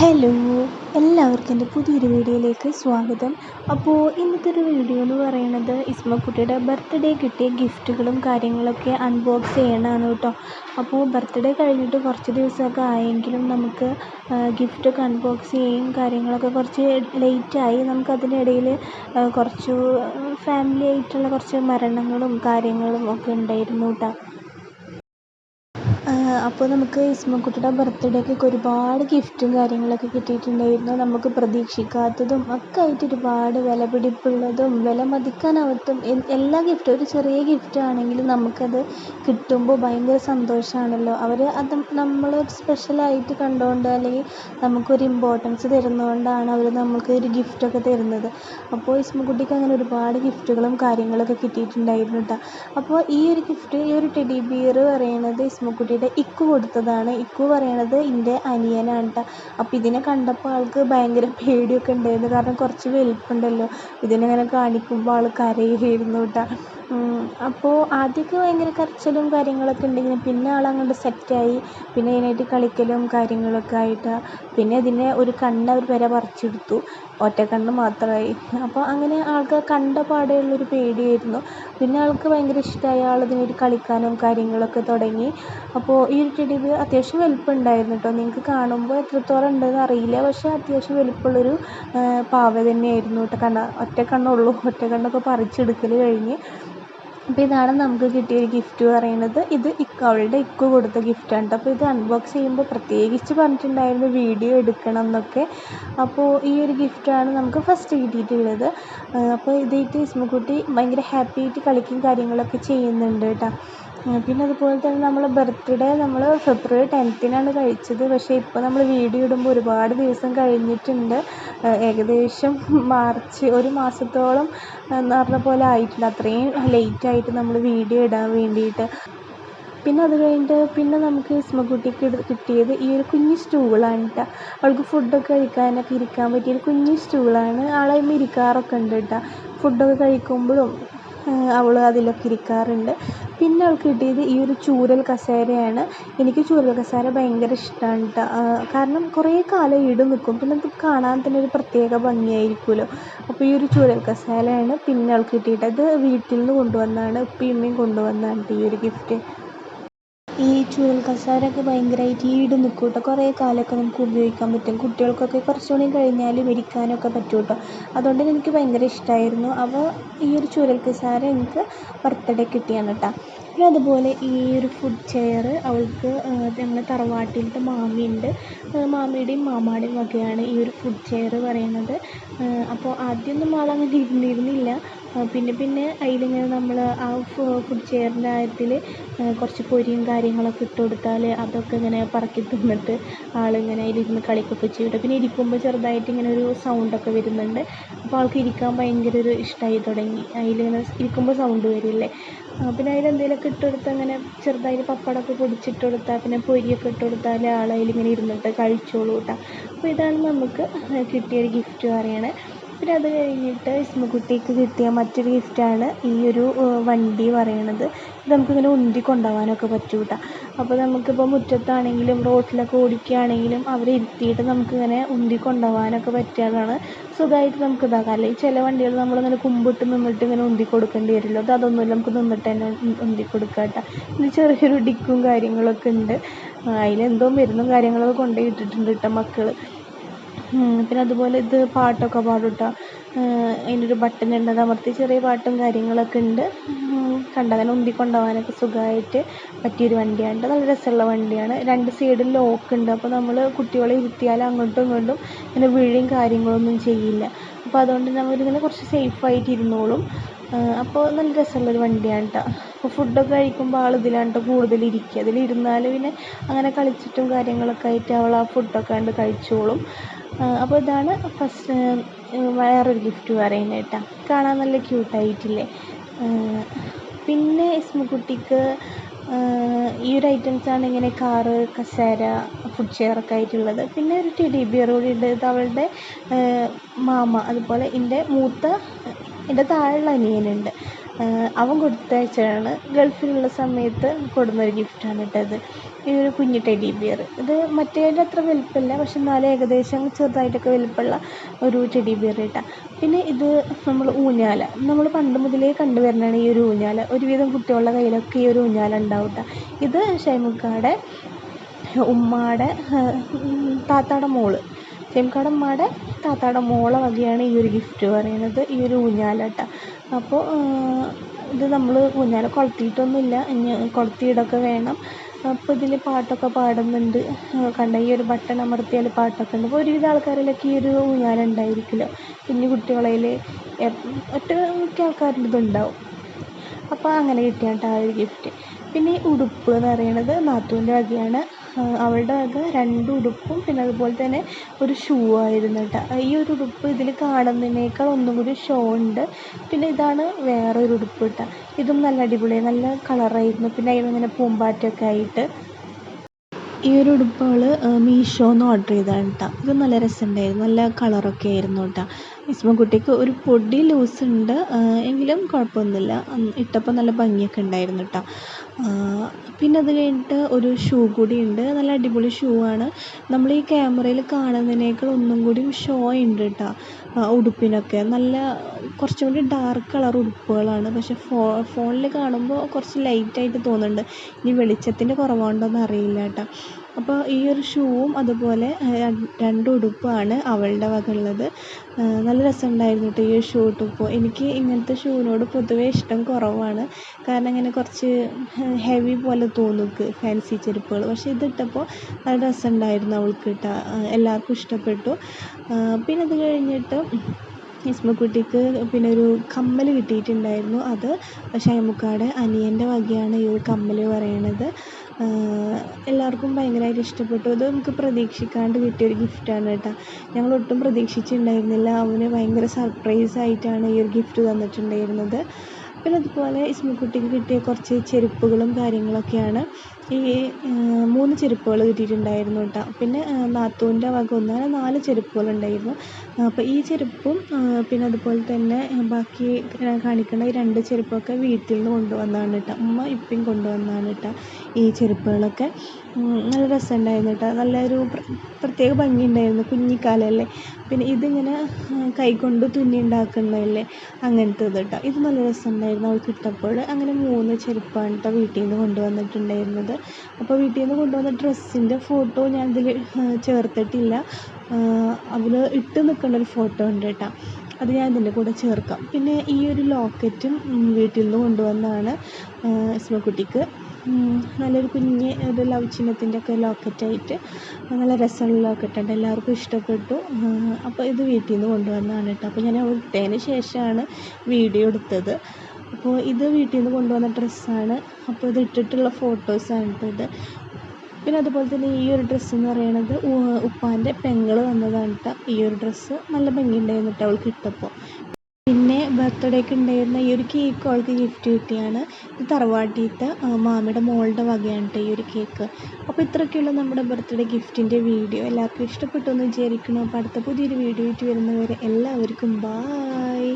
Hello എല്ലാവർക്കും എന്റെ പുതിയൊരു വീഡിയോയിലേക്ക് സ്വാഗതം. അപ്പോൾ ഇന്നത്തെ ഒരു വീഡിയോ എന്ന് പറയുന്നത് ഇസ്മക്കുട്ടിയുടെ ബർത്ത്ഡേ കിട്ടിയ ഗിഫ്റ്റുകളും കാര്യങ്ങളൊക്കെ അൺബോക്സ് ചെയ്യണമാണ് കേട്ടോ. അപ്പോൾ ബർത്ത്ഡേ കഴിഞ്ഞിട്ട് കുറച്ച് ദിവസമൊക്കെ ആയെങ്കിലും നമുക്ക് ഗിഫ്റ്റൊക്കെ അൺബോക്സ് ചെയ്യും കാര്യങ്ങളൊക്കെ കുറച്ച് ലേറ്റായി നമുക്ക് അതിനിടയിൽ കുറച്ച് ഫാമിലി ആയിട്ടുള്ള കുറച്ച് മരണങ്ങളും കാര്യങ്ങളും ഒക്കെ ഉണ്ടായിരുന്നു കേട്ടോ. അപ്പോൾ നമുക്ക് ഇസ്മക്കുട്ടിയുടെ ബർത്ത്ഡേക്കൊക്കെ ഒരുപാട് ഗിഫ്റ്റും കാര്യങ്ങളൊക്കെ കിട്ടിയിട്ടുണ്ടായിരുന്നു. നമുക്ക് പ്രതീക്ഷിക്കാത്തതും ഒക്കെ ആയിട്ട് ഒരുപാട് വിലപിടിപ്പുള്ളതും വില മതിക്കാനാവാത്തതും എല്ലാ ഗിഫ്റ്റും ഒരു ചെറിയ ഗിഫ്റ്റ് ആണെങ്കിലും നമുക്കത് കിട്ടുമ്പോൾ ഭയങ്കര സന്തോഷമാണല്ലോ അവർ അത് നമ്മൾ സ്പെഷ്യലായിട്ട് കണ്ടുകൊണ്ട് അല്ലെങ്കിൽ നമുക്കൊരു ഇമ്പോർട്ടൻസ് തരുന്നതുകൊണ്ടാണ് അവർ നമുക്ക് ഒരു ഗിഫ്റ്റൊക്കെ തരുന്നത്. അപ്പോൾ ഇസ്മക്കുട്ടിക്ക് അങ്ങനെ ഒരുപാട് ഗിഫ്റ്റുകളും കാര്യങ്ങളൊക്കെ കിട്ടിയിട്ടുണ്ടായിരുന്നു കേട്ടോ അപ്പോൾ ഈ ഒരു ഗിഫ്റ്റ് ഈ ഒരു ടെഡി ബിയർ പറയുന്നത് ഇസ്മക്കുട്ടിയുടെ ഇക്കു കൊടുത്തതാണ്. ഇക്കു പറയണത് എന്റെ അനിയനാണ് കേട്ടോ അപ്പോൾ ഇതിനെ കണ്ടപ്പോൾ ആൾക്ക് ഭയങ്കര പേടിയൊക്കെ ഉണ്ടായിരുന്നു. കാരണം കുറച്ച് വലിപ്പമുണ്ടല്ലോ ഇതിനെ കാണിക്കുമ്പോൾ ആൾ കരയുമായിരുന്നു കേട്ടോ അപ്പോൾ ആദ്യമൊക്കെ ഭയങ്കര കരച്ചിലും കാര്യങ്ങളൊക്കെ ഉണ്ടെങ്കിലും പിന്നെ ആൾ അങ്ങോട്ട് സെറ്റായി പിന്നെ ഇതിനായിട്ട് കളിക്കലും കാര്യങ്ങളൊക്കെ ആയിട്ട്. പിന്നെ ഇതിനെ ഒരു കണ്ണ് അവർ വരെ പറിച്ചെടുത്തു. ഒറ്റ കണ്ണ് മാത്രമായി. അപ്പോൾ അങ്ങനെ ആൾക്ക് കണ്ട പാടെയുള്ളൊരു പേടിയായിരുന്നു. പിന്നെ ആൾക്ക് ഭയങ്കര ഇഷ്ടമായി ആൾ ഇതിനായിട്ട് കളിക്കാനും കാര്യങ്ങളൊക്കെ തുടങ്ങി. അപ്പോൾ ഈ ഒരു ടെഡി ബിയർ അത്യാവശ്യം വലുപ്പമുണ്ടായിരുന്നു കേട്ടോ. നിങ്ങൾക്ക് കാണുമ്പോൾ എത്രത്തോളം ഉണ്ടെന്ന് അറിയില്ല. പക്ഷേ അത്യാവശ്യം വലിപ്പമുള്ളൊരു പാവ തന്നെയായിരുന്നു കേട്ടോ. കണ്ണ ഒറ്റ കണ്ണുള്ളൂ ഒറ്റ കണ്ണൊക്കെ പറിച്ചെടുക്കൽ കഴിഞ്ഞ്. അപ്പോൾ ഇതാണ് നമുക്ക് കിട്ടിയ ഒരു ഗിഫ്റ്റ് പറയുന്നത്. ഇത് ഇക്ക അവളുടെ ഇക്കു കൊടുത്ത ഗിഫ്റ്റാണ് അപ്പോൾ ഇത് അൺബോക്സ് ചെയ്യുമ്പോൾ പ്രത്യേകിച്ച് പറഞ്ഞിട്ടുണ്ടായിരുന്നു വീഡിയോ എടുക്കണം എന്നൊക്കെ. അപ്പോൾ ഈ ഒരു ഗിഫ്റ്റാണ് നമുക്ക് ഫസ്റ്റ് കിട്ടിയിട്ടുള്ളത്. അപ്പോൾ ഇതായിട്ട് ഇസ്മക്കുട്ടി ഭയങ്കര ഹാപ്പി ആയിട്ട് കളിക്കും കാര്യങ്ങളൊക്കെ ചെയ്യുന്നുണ്ട് കേട്ടോ. പിന്നെ അതുപോലെ തന്നെ നമ്മൾ ബർത്ത്ഡേ നമ്മൾ ഫെബ്രുവരി ടെൻത്തിനാണ് കഴിച്ചത്. പക്ഷേ ഇപ്പോൾ നമ്മൾ വീഡിയോ ഇടുമ്പോൾ ഒരുപാട് ദിവസം കഴിഞ്ഞിട്ടുണ്ട്. ഏകദേശം മാർച്ച് ഒരു മാസത്തോളം എന്ന് പറഞ്ഞ പോലെ ആയിട്ടുണ്ട്. അത്രയും ലേറ്റായിട്ട് നമ്മൾ വീഡിയോ ഇടാൻ വേണ്ടിയിട്ട്. പിന്നെ അത് കഴിഞ്ഞിട്ട് പിന്നെ നമുക്ക് ഇസ്മക്കുട്ടിക്ക് കിട്ടിയത് ഈ ഒരു കുഞ്ഞു സ്റ്റൂളാണ് കേട്ടോ അവൾക്ക് ഫുഡൊക്കെ കഴിക്കാനൊക്കെ ഇരിക്കാൻ പറ്റിയ ഒരു കുഞ്ഞു സ്റ്റൂളാണ് ആളതിന്മേൽ ഇരിക്കാറൊക്കെ ഉണ്ട് കേട്ടോ ഫുഡൊക്കെ കഴിക്കുമ്പോഴും അവൾ അതിലൊക്കെ ഇരിക്കാറുണ്ട്. പിന്നെ അവൾക്ക് കിട്ടിയത് ഈ ഒരു ചൂരൽ കസേരയാണ്. എനിക്ക് ചൂരൽ കസേര ഭയങ്കര ഇഷ്ടമാണ് കേട്ടോ കാരണം കുറേ കാലം ഇടു നിൽക്കും പിന്നെ അത് കാണാൻ തന്നെ ഒരു പ്രത്യേക ഭംഗിയായിരിക്കുമല്ലോ. അപ്പോൾ ഈ ഒരു ചൂരൽ കസേരയാണ് പിന്നെ അവൾക്ക് കിട്ടിയിട്ട് അത് വീട്ടിൽ നിന്ന് കൊണ്ടുവന്നതാണ് ഉപ്പയും ഉമ്മയും കൊണ്ടുവന്നതാണ് ഈ ഒരു ഗിഫ്റ്റ് ഈ ചൂരൽ കസേരയൊക്കെ ഭയങ്കരമായിട്ട് ഈട് നിൽക്കും കേട്ടോ കുറേ കാലമൊക്കെ നമുക്ക് ഉപയോഗിക്കാൻ പറ്റും. കുട്ടികൾക്കൊക്കെ കുറച്ചുകൂടി കഴിഞ്ഞാൽ ഇരിക്കാനൊക്കെ പറ്റും കേട്ടോ അതുകൊണ്ട് തന്നെ എനിക്ക് ഭയങ്കര ഇഷ്ടമായിരുന്നു അപ്പോൾ ഈ ഒരു ചൂരൽ കസേര എനിക്ക് ബർത്ത്ഡേ കിട്ടിയാണ് കേട്ടോ പിന്നെ അതുപോലെ ഈ ഒരു ഫുഡ് ചെയർ അവൾക്ക് ഞങ്ങളെ തറവാട്ടിലത്തെ മാമിയുണ്ട്. മാമിയുടെയും മാമാടെയും വകയാണ് ഈ ഒരു ഫുഡ് ചെയർ പറയുന്നത്. അപ്പോൾ ആദ്യമൊന്നും ആളങ്ങനെ ഇരുന്നിരുന്നില്ല. പിന്നെ പിന്നെ അതിലിങ്ങനെ നമ്മൾ ആ ഫുഡ് ചെയറിന്റെ കാര്യത്തിൽ കുറച്ച് പൊരിയും കാര്യങ്ങളൊക്കെ ഇട്ട് കൊടുത്താൽ അതൊക്കെ ഇങ്ങനെ പറക്കി തിന്നിട്ട് ആളിങ്ങനെ അതിലിരുന്ന് കളിക്കുകയൊക്കെ ചെയ്യും പിന്നെ ഇരിക്കുമ്പോൾ ചെറുതായിട്ട് ഇങ്ങനെ ഒരു സൗണ്ടൊക്കെ വരുന്നുണ്ട്. അപ്പോൾ ആൾക്ക് ഇരിക്കാൻ ഭയങ്കര ഒരു ഇഷ്ടമായി തുടങ്ങി. അതിലിങ്ങനെ ഇരിക്കുമ്പോൾ സൗണ്ട് വരില്ലേ. പിന്നെ അതിലെന്തെങ്കിലുമൊക്കെ ഇട്ട് കൊടുത്താൽ അങ്ങനെ ചെറുതായിട്ട് പപ്പടമൊക്കെ പൊടിച്ചിട്ട് കൊടുത്താൽ പിന്നെ പൊരിയൊക്കെ ഇട്ട് കൊടുത്താൽ ആൾ അതിലിങ്ങനെ ഇരുന്നിട്ട് കഴിച്ചോളും കേട്ടോ അപ്പോൾ ഇതാണ് നമുക്ക് കിട്ടിയ ഒരു ഗിഫ്റ്റ് പറയണത് പിന്നെ അത് കഴിഞ്ഞിട്ട് ഇസ്മക്കുട്ടിക്ക് കിട്ടിയ മറ്റൊരു ഗിഫ്റ്റാണ് ഈ ഒരു വണ്ടി പറയണത്. ഇത് നമുക്കിങ്ങനെ ഉന്തി കൊണ്ടുപോകാനൊക്കെ പറ്റും കേട്ടോ അപ്പോൾ നമുക്കിപ്പോൾ മുറ്റത്താണെങ്കിലും റോട്ടിലൊക്കെ ഓടിക്കുകയാണെങ്കിലും അവരെ ഇരുത്തിയിട്ട് നമുക്കിങ്ങനെ ഉന്തി കൊണ്ടുപോകാനൊക്കെ പറ്റിയതാണ്. സുഖമായിട്ട് നമുക്ക് ഇതാക്കാം അല്ലെങ്കിൽ ചില വണ്ടികൾ നമ്മളിങ്ങനെ കുമ്പിട്ട് നിന്നിട്ട് ഇങ്ങനെ ഉന്തി കൊടുക്കേണ്ടി വരുമല്ലോ. അത് അതൊന്നുമില്ല നമുക്ക് നിന്നിട്ട് തന്നെ ഉന്തി കൊടുക്കാം കേട്ടോ ഇത് ചെറിയൊരു ഡിക്കും കാര്യങ്ങളൊക്കെ ഉണ്ട്. അതിലെന്തോ മരുന്നും കാര്യങ്ങളൊക്കെ കൊണ്ടുപോയി ഇട്ടിട്ടുണ്ട് കേട്ടോ മക്കൾ പിന്നെ അതുപോലെ ഇത് പാട്ടൊക്കെ പാടും കേട്ടോ അതിനൊരു ബട്ടൺ ഉണ്ട് അത് അമർത്തി ചെറിയ പാട്ടും കാര്യങ്ങളൊക്കെ ഉണ്ട്. കണ്ടങ്ങനെ ഉന്തി കൊണ്ടുപോകാനൊക്കെ സുഖമായിട്ട് പറ്റിയൊരു വണ്ടിയാണ്. നല്ല രസമുള്ള വണ്ടിയാണ്. രണ്ട് സൈഡിൽ ലോക്ക് ഉണ്ട്. അപ്പോൾ നമ്മൾ കുട്ടികളെ ഇരുത്തിയാൽ അങ്ങോട്ടും ഇങ്ങോട്ടും ഇങ്ങനെ വീഴും കാര്യങ്ങളൊന്നും ചെയ്യില്ല. അപ്പോൾ അതുകൊണ്ട് നമ്മളിങ്ങനെ കുറച്ച് സേഫായിട്ട് ഇരുന്നോളും. അപ്പോൾ നല്ല രസമുള്ളൊരു വണ്ടിയാണ് കേട്ടോ അപ്പോൾ ഫുഡൊക്കെ കഴിക്കുമ്പോൾ ആൾ ഇതിലാണ് കേട്ടോ കൂടുതൽ ഇരിക്കുക. അതിലിരുന്നാൽ പിന്നെ അങ്ങനെ കളിച്ചിട്ടും കാര്യങ്ങളൊക്കെ ആയിട്ട് അവൾ ആ ഫുഡൊക്കെ കണ്ട് കഴിച്ചോളും. അപ്പോൾ ഇതാണ് ഫസ്റ്റ് വേറൊരു ഗിഫ്റ്റ് പറയുന്നത് കേട്ടോ. കാണാൻ നല്ല ക്യൂട്ടായിട്ടില്ലേ പിന്നെ ഇസ്മുക്കുട്ടിക്ക് ഈ ഒരു ഐറ്റംസാണ് ഇങ്ങനെ കാറ് കസേര ഫുഡ് ചെയറൊക്കെ ആയിട്ടുള്ളത്. പിന്നെ ഒരു ടെഡി ബിയർ കൂടി ഉണ്ട്. ഇത് അവളുടെ മാമ. അതുപോലെ എന്റെ മൂത്ത എന്റെ താഴെയുള്ള അനിയനുണ്ട്. അവൻ കൊടുത്തയച്ചതാണ് ഗൾഫിലുള്ള സമയത്ത് കൊടുന്നൊരു ഗിഫ്റ്റാണ് കേട്ടോ ഇത് ഈ ഒരു കുഞ്ഞു ടെഡി ബിയർ ഇത് മറ്റേതിന്റെ അത്ര വലിപ്പമില്ല പക്ഷെ എന്നാലും ഏകദേശം ചെറുതായിട്ടൊക്കെ വലിപ്പമുള്ള ഒരു ടെഡി ബിയർ കേട്ടോ പിന്നെ ഇത് നമ്മൾ ഊഞ്ഞാല. നമ്മൾ പണ്ട് മുതലേ കണ്ടുവരുന്നതാണ് ഈ ഒരു ഊഞ്ഞാല. ഒരുവിധം കുട്ടികളുടെ കയ്യിലൊക്കെ ഈ ഒരു ഊഞ്ഞാല ഉണ്ടാവും കേട്ടോ ഇത് ഷൈമുക്കാടെ ഉമ്മാടെ താത്താടെ മോൾ. ഷെമിക്കാടെ ഉമ്മാടെ താത്താടെ മോളെ വകയാണ് ഈ ഒരു ഗിഫ്റ്റ് പറയുന്നത് ഈ ഒരു ഊഞ്ഞാല കേട്ടോ അപ്പോൾ ഇത് നമ്മൾ ഊഞ്ഞാൽ കൊളുത്തിയിട്ടൊന്നുമില്ല. ഇനി കൊളുത്തിയിടൊക്കെ വേണം. അപ്പോൾ ഇതിൽ പാട്ടൊക്കെ പാടുന്നുണ്ട്. കണ്ട ഈ ഒരു ബട്ടൺ അമർത്തിയാൽ പാട്ടൊക്കെ ഉണ്ട്. അപ്പോൾ ഒരുവിധ ആൾക്കാരിലൊക്കെ ഈ ഒരു ഊഞ്ഞാല ഉണ്ടായിരിക്കില്ല. കുഞ്ഞു കുട്ടികളിൽ ഒറ്റ മിക്ക ആൾക്കാരുടെ ഇതുണ്ടാവും. അപ്പോൾ അങ്ങനെ കിട്ടിയാണ് കേട്ടോ ആ ഒരു ഗിഫ്റ്റ് പിന്നെ ഈ ഉടുപ്പ് എന്ന് പറയുന്നത് നാത്തൂന്റെ വകയാണ്. അവളുടെ വക രണ്ട് ഉടുപ്പും പിന്നെ അതുപോലെ തന്നെ ഒരു ഷൂ ആയിരുന്നു കേട്ടോ ഈ ഒരു ഉടുപ്പ് ഇതിൽ കാണുന്നതിനേക്കാൾ ഒന്നും കൂടി ഷോ ഉണ്ട്. പിന്നെ ഇതാണ് വേറൊരു ഉടുപ്പ് കേട്ടോ ഇതും നല്ല അടിപൊളിയാണ് നല്ല കളറായിരുന്നു പിന്നെ അതിലിങ്ങനെ പൂമ്പാറ്റമൊക്കെ ആയിട്ട്. ഈ ഒരു ഉടുപ്പ് അവൾ മീഷോന്ന് ഓർഡർ ചെയ്തതാണ് കേട്ടോ ഇത് നല്ല രസമുണ്ടായിരുന്നു നല്ല കളറൊക്കെ ആയിരുന്നു കേട്ടോ ഇസ്മക്കുട്ടിക്ക് ഒരു പൊടി ലൂസ് ഉണ്ട് എങ്കിലും കുഴപ്പമൊന്നുമില്ല. ഇട്ടപ്പോൾ നല്ല ഭംഗിയൊക്കെ ഉണ്ടായിരുന്നു കേട്ടോ പിന്നെ അത് കഴിഞ്ഞിട്ട് ഒരു ഷൂ കൂടി ഉണ്ട് നല്ല അടിപൊളി ഷൂ ആണ്. നമ്മൾ ഈ ക്യാമറയിൽ കാണുന്നതിനേക്കാൾ ഒന്നും കൂടി ഷോ ഉണ്ട് കേട്ടോ ഉടുപ്പിനൊക്കെ. നല്ല കുറച്ചും കൂടി ഡാർക്ക് കളർ ഉടുപ്പുകളാണ്. പക്ഷെ ഫോണിൽ കാണുമ്പോൾ കുറച്ച് ലൈറ്റായിട്ട് തോന്നുന്നുണ്ട്. ഇനി വെളിച്ചത്തിന്റെ കുറവുണ്ടോയെന്ന് അറിയില്ല കേട്ടോ അപ്പോൾ ഈ ഒരു ഷൂവും അതുപോലെ രണ്ട് ഉടുപ്പാണ് അവളുടെ വക ഉള്ളത് നല്ല രസമുണ്ടായിരുന്നു കേട്ടോ ഈ ഒരു ഷൂ ഇട്ടപ്പോൾ എനിക്ക് ഇങ്ങനത്തെ ഷൂവിനോട് പൊതുവേ ഇഷ്ടം കുറവാണ്. കാരണം ഇങ്ങനെ കുറച്ച് ഹെവി പോലെ തോന്നുക്ക് ഫാൻസി ചെരുപ്പുകൾ. പക്ഷേ ഇതിട്ടപ്പോൾ നല്ല രസമുണ്ടായിരുന്നു അവൾക്ക് കേട്ടോ എല്ലാവർക്കും ഇഷ്ടപ്പെട്ടു. പിന്നെ അത് കഴിഞ്ഞിട്ട് ഇസ്മക്കുട്ടിക്ക് പിന്നെ ഒരു കമ്മൽ കിട്ടിയിട്ടുണ്ടായിരുന്നു അത്. ഷൈമുക്കാടെ അനിയന്റെ വകയാണ് ഈ ഒരു കമ്മൽ പറയണത്. എല്ലാവർക്കും ഭയങ്കരമായിട്ട് ഇഷ്ടപ്പെട്ടു. ഇത് നമുക്ക് പ്രതീക്ഷിക്കാണ്ട് കിട്ടിയൊരു ഗിഫ്റ്റാണ് കേട്ടോ. ഞങ്ങൾ ഒട്ടും പ്രതീക്ഷിച്ചിട്ടുണ്ടായിരുന്നില്ല. അവന് ഭയങ്കര സർപ്രൈസ് ആയിട്ടാണ് ഈ ഒരു ഗിഫ്റ്റ് തന്നിട്ടുണ്ടായിരുന്നത്. പിന്നെ അതുപോലെ ഇസ്മക്കുട്ടിക്ക് കിട്ടിയ കുറച്ച് ചെരുപ്പുകളും കാര്യങ്ങളൊക്കെയാണ്. ഈ മൂന്ന് ചെരുപ്പുകൾ കിട്ടിയിട്ടുണ്ടായിരുന്നു കേട്ടോ. പിന്നെ നാത്തൂന്റെ വക ഒന്ന് അങ്ങനെ നാല് ചെരുപ്പുകളുണ്ടായിരുന്നു. അപ്പോൾ ഈ ചെരുപ്പും പിന്നെ അതുപോലെ തന്നെ ബാക്കി കാണിക്കുന്ന ഈ രണ്ട് ചെരുപ്പൊക്കെ വീട്ടിൽ നിന്ന് കൊണ്ടുവന്നതാണ് കേട്ടോ. ഉമ്മ ഇപ്പം കൊണ്ടുവന്നതാണ് കേട്ടോ ഈ ചെരുപ്പുകളൊക്കെ. നല്ല രസമുണ്ടായിരുന്നു കേട്ടോ. നല്ലൊരു പ്രത്യേക ഭംഗിയുണ്ടായിരുന്നു കുഞ്ഞിക്കാലല്ലേ. പിന്നെ ഇതിങ്ങനെ കൈകൊണ്ട് തുന്നി ഉണ്ടാക്കുന്നതല്ലേ അങ്ങനത്തേത് കേട്ടോ. ഇത് നല്ല രസമുണ്ടായിരുന്നു അവൾക്ക് ഇട്ടപ്പോൾ അങ്ങനെ മൂന്ന് ചെരുപ്പാണ് കേട്ടോ വീട്ടിൽ നിന്ന് കൊണ്ടുവന്നിട്ടുണ്ടായിരുന്നത്. അപ്പോൾ വീട്ടിൽ നിന്ന് കൊണ്ടുവന്ന ഡ്രസ്സിന്റെ ഫോട്ടോ ഞാൻ ഇതിൽ ചേർത്തിട്ടില്ല. അതിൽ ഇട്ട് നിൽക്കുന്ന ഒരു ഫോട്ടോ ഉണ്ട് കേട്ടോ. അത് ഞാൻ ഇതിന്റെ കൂടെ ചേർക്കാം. പിന്നെ ഈ ഒരു ലോക്കറ്റും വീട്ടിൽ നിന്ന് കൊണ്ടുവന്നതാണ് ഇസ്മക്കുട്ടിക്ക് നല്ലൊരു കുഞ്ഞ് ഒരു ലവ് ചിഹ്നത്തിന്റെ ഒക്കെ ലോക്കറ്റായിട്ട് നല്ല രസമുള്ള ലോക്കറ്റുണ്ട് എല്ലാവർക്കും ഇഷ്ടപ്പെട്ടു. അപ്പോൾ ഇത് വീട്ടിൽ നിന്ന് കൊണ്ടുവന്നതാണ് കേട്ടോ. അപ്പോൾ ഞാൻ ഇട്ടതിന് ശേഷമാണ് വീഡിയോ എടുത്തത്. അപ്പോൾ ഇത് വീട്ടിൽ നിന്ന് കൊണ്ടുവന്ന ഡ്രസ്സാണ്. അപ്പോൾ ഇത് ഇട്ടിട്ടുള്ള ഫോട്ടോസാണ് കേട്ടോ ഇത്. പിന്നെ അതുപോലെ തന്നെ ഈ ഒരു ഡ്രസ്സ് എന്ന് പറയുന്നത് ഉപ്പാന്റെ പെങ്ങൾ തന്നതാണ് കേട്ടോ ഈ ഒരു ഡ്രസ്സ് നല്ല ഭംഗിയുണ്ടായിരുന്നു കേട്ടോ അവൾക്ക് ഇട്ടപ്പോൾ പിന്നെ ബർത്ത്ഡേക്ക് ഉണ്ടായിരുന്ന ഈ ഒരു കേക്ക് അവൾക്ക് ഗിഫ്റ്റ് കിട്ടിയാണ്. ഇത് തറവാട്ടിയിട്ട് മാമിയുടെ മോളുടെ വകയാണ് കേട്ടോ ഈ ഒരു കേക്ക് അപ്പോൾ ഇത്രയൊക്കെയുള്ള നമ്മുടെ ബർത്ത്ഡേ ഗിഫ്റ്റിന്റെ വീഡിയോ എല്ലാവർക്കും ഇഷ്ടപ്പെട്ടു എന്ന് വിചാരിക്കുന്നു. അപ്പോൾ അടുത്ത പുതിയൊരു വീഡിയോ ആയിട്ട് വരുന്നവരെ എല്ലാവർക്കും ബായ്